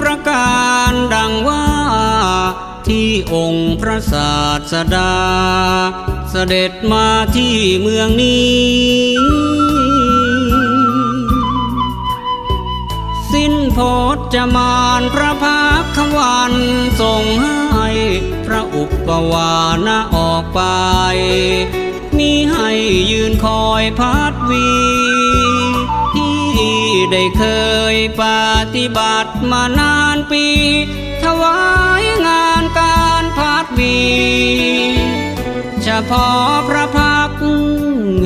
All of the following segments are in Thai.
ประการดังว่า ที่องค์พระศาสดา เสด็จมาที่เมืองนี้ สิ้นโพจะมานพระพักควันทรงให้พระอุปวานะออกไป มีให้ยืนคอยพัดวี ที่ได้เคยปฏิบัติมานานปี ถวายงานการพัดวีเฉพาะพระพัก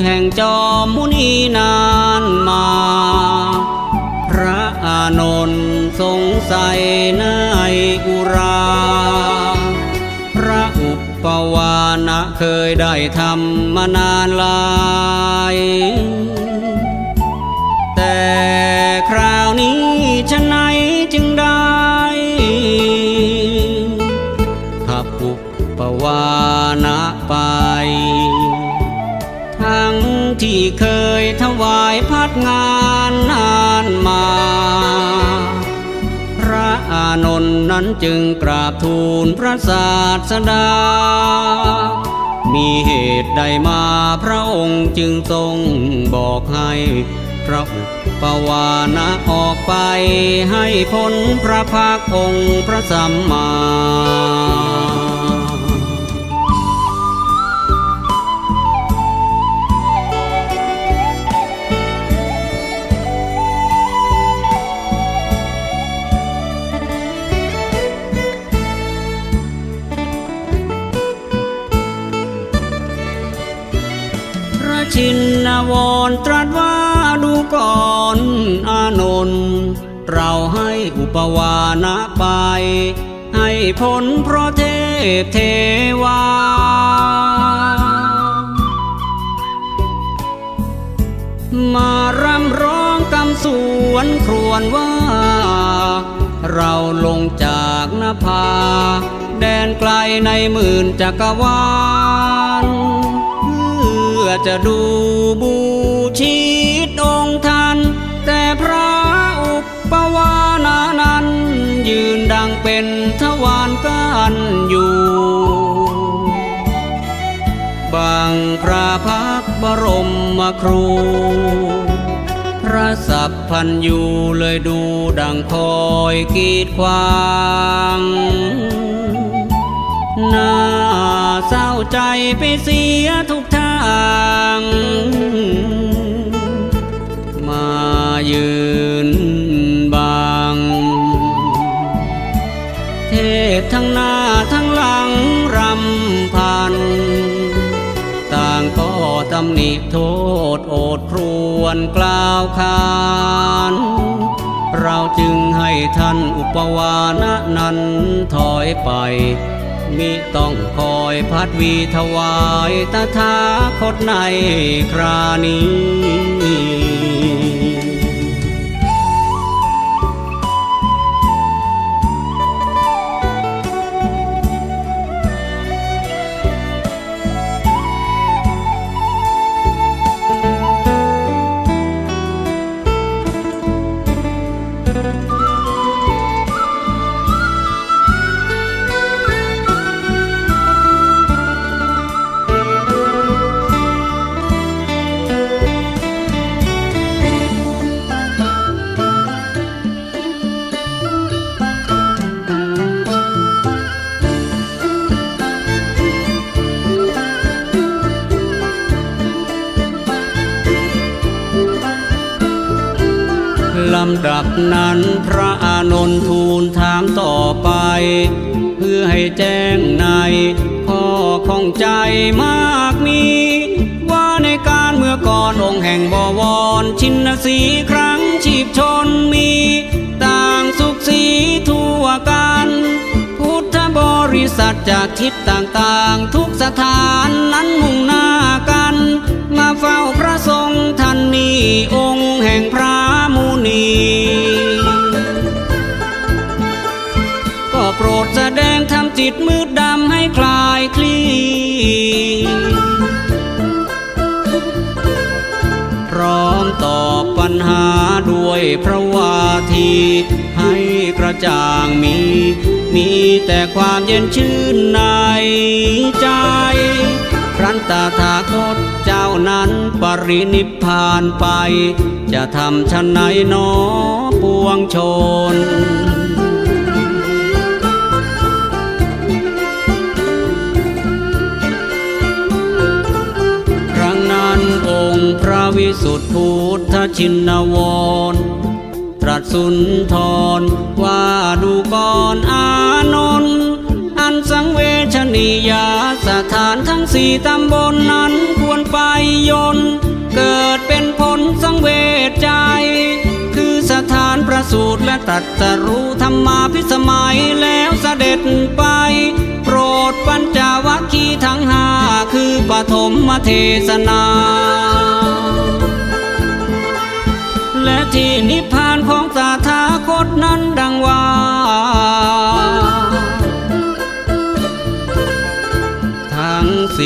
แห่งจอมมุนีนานมา พระอานนท์สงสัยในอุรา พระอุปวานะเคยได้ทำมานานหลายานนานมา พระอานนท์นั้นจึงกราบทูลพระศาสดา มีเหตุใดมาพระองค์จึงทรงบอกให้พระอุปวานะออกไปให้พ้นพระภาคองค์พระสัมมา วานะไป ให้พ้นเพราะเทพเทวา มารำร้องกำสวนครวนว่า เราลงจากนภา แดนไกลในหมื่นจักรวาล เพื่อจะดูบูชีตอ รมมาครู พระสัพพันอยู่เลยดูดังคอยกีดขวางน่าเศร้าใจไปเสียทุกทางมายืนบาง เทพทั้งน้าำหนิโทษโอดครวนกล่าวขาน เราจึงให้ท่านอุปวานะนั้นถอยไป มิต้องคอยพัดวีถวายตถาคตในครานี้ ลำดับนั้นพระอานนท์ทูลถามต่อไป เพื่อให้แจ้งในข้อของใจมากมี ว่าในการเมื่อก่อนองค์แห่งบวร ชินสีครั้งชีพชนมี ต่างสุขสีทั่วกัน พุทธบริษัทจากทิศต่างๆ ทุกสถานนั้นมุ่งหน้ากัน มาเฝ้าพระทรงท่านนี้องค์แห่งพระี ก็โปรดแสดงทำจิตมืดดำให้คลายคลี่พร้อมตอบปัญหาด้วยพระวาทีให้กระจ่างมี มีแต่ความเย็นชื่นในใจ รั้นตาถาคตเจ้านั้นปรินิพานไป จะทำชันไหนนอปวงชน ครั้งนั้นองค์พระวิสุทธิพุทธชินวรตรัสสุนทรว่าดูก่อนอานนท์อัน สังเวชนียาสถานทั้งสี่ตำบลนนั้นควรไปยนเกิดเป็นผลสังเวชใจ คือสถานประสูติและตรัสรู้ธรรมาพิสมัยแล้วเสด็จไป โปรดปัญจวัคคีย์ทั้งห้าคือปฐมเทศนา และที่นิพพ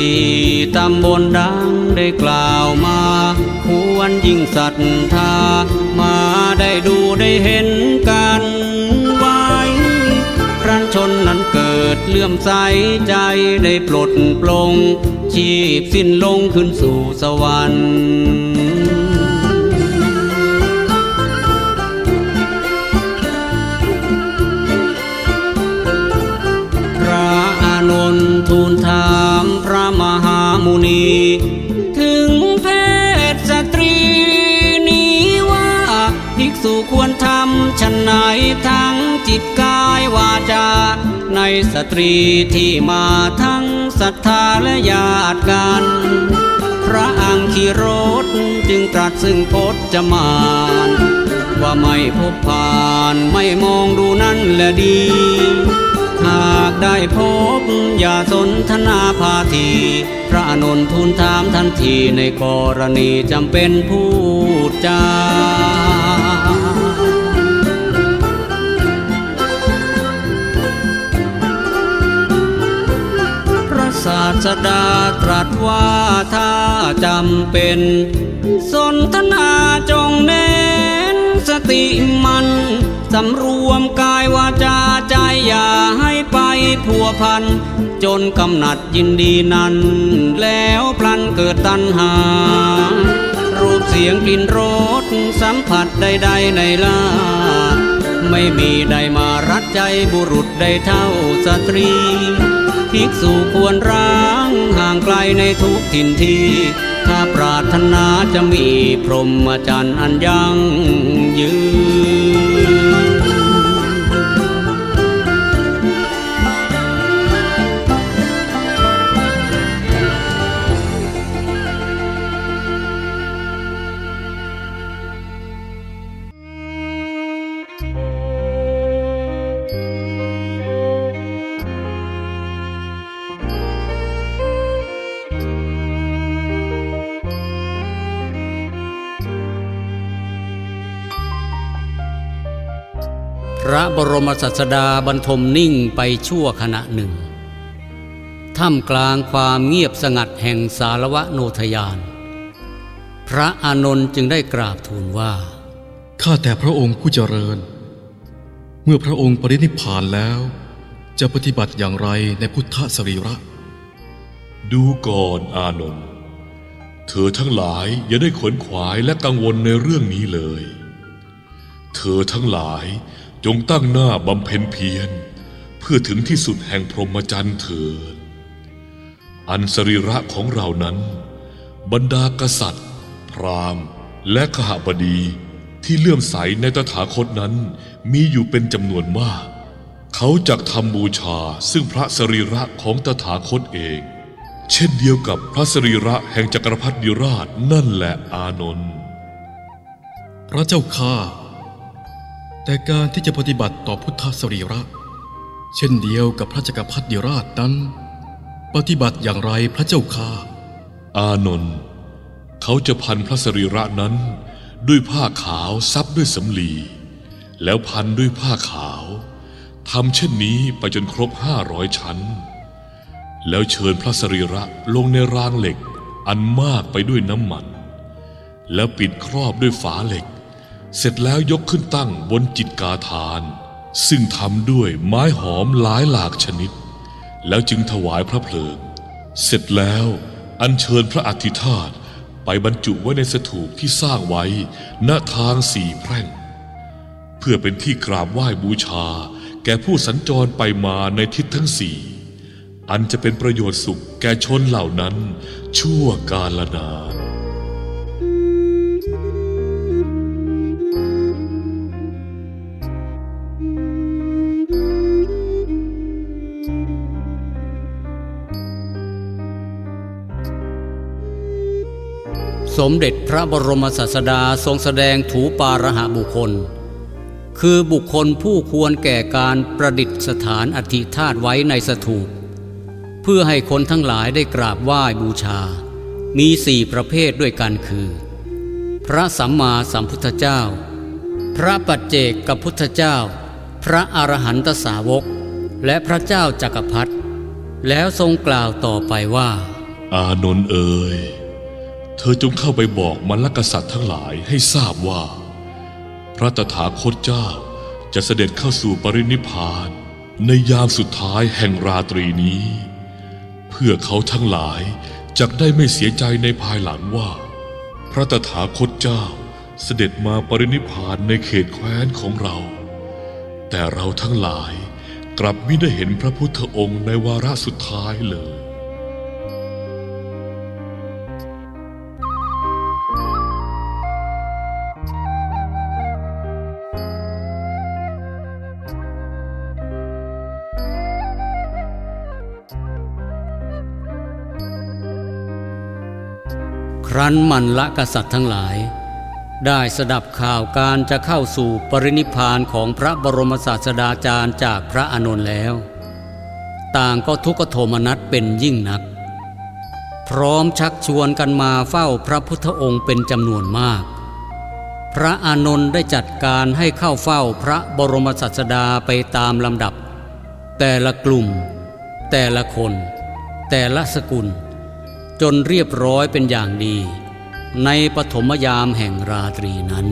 สี่ตำบลดังได้กล่าวมา ควรยิ่งศรัทธา มาได้ดูได้เห็นกันไว้ครั้นชนนั้นเกิดเลื่อมใสใจได้ปลดปลง ชีพสิ้นลงขึ้นสู่สวรรค์ามพระมหามุนี ถึงเพศสตรีนี้ว่าภิกษุควรทำชันไหนทั้งจิตกายวาจา ในสตรีที่มาทั้งศรัทธาและญาติกัน พระอังคีโรธจึงตรัสซึ่งพจมานว่าไม่พบผ่านไม่มองดูนั่นแหละดี ได้พบ อย่าสนทนาพาที พระอานนทูลถามทันทีในกรณีจำเป็นพูดจาพระศาสดาตรัสว่าถ้าจำเป็น สนทนาจงเน้น สติมัน สำรวมกายวาจา อย่าให้ไปพัวพัน จนกำหนัดยินดีนั้น แล้วพลันเกิดตัณหา รูปเสียงกลิ่นรสสัมผัสใดๆในลาไม่มีใดมารัดใจบุรุษใดเท่าสตรีภิกษุควรร้างห่างไกลในทุกถิ่นที่ ถ้าปรารถนาจะมีพรหมจรรย์อันยั่งยืน ระบรมศาสดาบรรทมนิ่งไปชั่วขณะหนึ่ง ท่ามกลางความเงียบสงัดแห่งสารวะโนทยาน พระอานนท์จึงได้กราบทูลว่า ข้าแต่พระองค์ผู้เจริญ เมื่อพระองค์ปรินิพพานแล้ว จะปฏิบัติอย่างไรในพุทธสรีระ ดูก่อนอานนท์เธอทั้งหลายอย่าได้ขวนขวายและกังวลในเรื่องนี้เลย เธอทั้งหลาย จงตั้งหน้าบำเพ็ญเพียร เพื่อถึงที่สุดแห่งพรหมจรรย์เถิด อันสรีระของเรานั้น บรรดากษัตริย์ พราหมณ์ และขหบดีที่เลื่อมใสในตถาคตนั้นมีอยู่เป็นจำนวนมาก เขาจักทำบูชาซึ่งพระสรีระของตถาคตเอง เช่นเดียวกับพระสรีระแห่งจักรพรรดิราชนั่นแหละอานนท์พระเจ้าข้า แต่การที่จะปฏิบัติต่อพุทธสรีระ เช่นเดียวกับพระจักรพรรดิราชนั้น ปฏิบัติอย่างไรพระเจ้าข้าอานนท์เขาจะพันพระสรีระนั้น ด้วยผ้าขาวซับด้วยสำลี แล้วพันด้วยผ้าขาวทำเช่นนี้ไปจนครบห้าร้อยชั้น แล้วเชิญพระสรีระลงในรางเหล็กอันมากไปด้วยน้ำมัน แล้วปิดครอบด้วยฝาเหล็ก เสร็จแล้วยกขึ้นตั้งบนจิตกาทาน ซึ่งทำด้วยไม้หอมหลายหลากชนิด แล้วจึงถวายพระเพลิง เสร็จแล้วอัญเชิญพระอธิธาตไปบรรจุไว้ในสถูปที่สร้างไว้ณทางสี่แพร่ง เพื่อเป็นที่กราบไหว้บูชา แก่ผู้สัญจรไปมาในทิศทั้งสี่ อันจะเป็นประโยชน์สุขแก่ชนเหล่านั้นชั่วกาลนาน มเด็จพระบรมศาสดาทรงแสดงถูปาระหะบุคคล คือบุคคลผู้ควรแก่การประดิษฐานอธิธาตุไว้ในสถูป เพื่อให้คนทั้งหลายได้กราบไหว้บูชา มีสี่ประเภทด้วยกันคือ พระสัมมาสัมพุทธเจ้า พระปัจเจกกับพุทธเจ้า พระอรหันตสาวก และพระเจ้าจักรพรรดิแล้วทรงกล่าวต่อไปว่า อานนท์เอ๋ย เธอจงเข้าไปบอกมรรคกษัตริย์ทั้งหลายให้ทราบว่า พระตถาคตเจ้าจะเสด็จเข้าสู่ปรินิพาน ในยามสุดท้ายแห่งราตรีนี้ เพื่อเขาทั้งหลายจะได้ไม่เสียใจในภายหลังว่า พระตถาคตเจ้าเสด็จมาปรินิพานในเขตแคว้นของเรา แต่เราทั้งหลายกลับไม่ได้เห็นพระพุทธองค์ในวาระสุดท้ายเลย รั้นมันละกษัตริย์ทั้งหลาย ได้สดับข่าวการจะเข้าสู่ปรินิพานของพระบรมศาสดาจารย์จากพระอานนท์แล้ว ต่างก็ทุกขโทมนัสเป็นยิ่งนัก พร้อมชักชวนกันมาเฝ้าพระพุทธองค์เป็นจำนวนมาก พระอานนท์ได้จัดการให้เข้าเฝ้าพระบรมศาสดาไปตามลำดับ แต่ละกลุ่ม แต่ละคน แต่ละสกุล จนเรียบร้อยเป็นอย่างดี ในปฐมยามแห่งราตรีนั้น